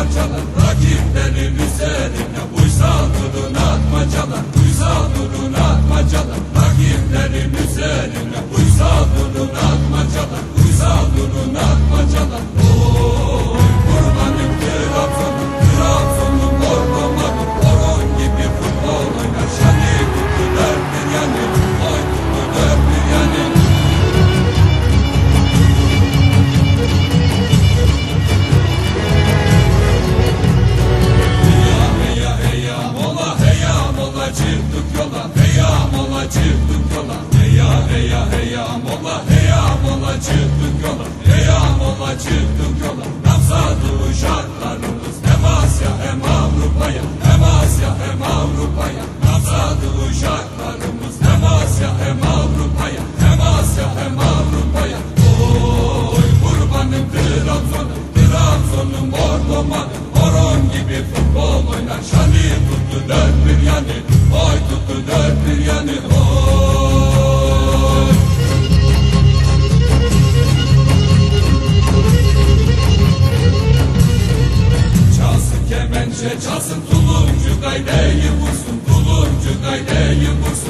parçalar Rakiplerin üzerine Uysal durun Rakiplerin heya mola heya mola çıktık yola. Heya mola çıktık yola. Nafsadı uşaklarımız Hem Asya hem Avrupa'ya. Hem Asya hem Avrupa'ya. Nafsadı uşaklarımız Hem Asya hem Avrupa'ya. Hem Asya hem Avrupa'ya. Oy kurbanım Trabzon'um Trabzon'um Ordoman'ım Horon gibi futbol oynar. Şani tuttu dört bir yanı Oy tuttu dört bir yanı. Oy kemençe çalsın tulumcu gaydeyi vursun Tulumcu gaydeyi vursun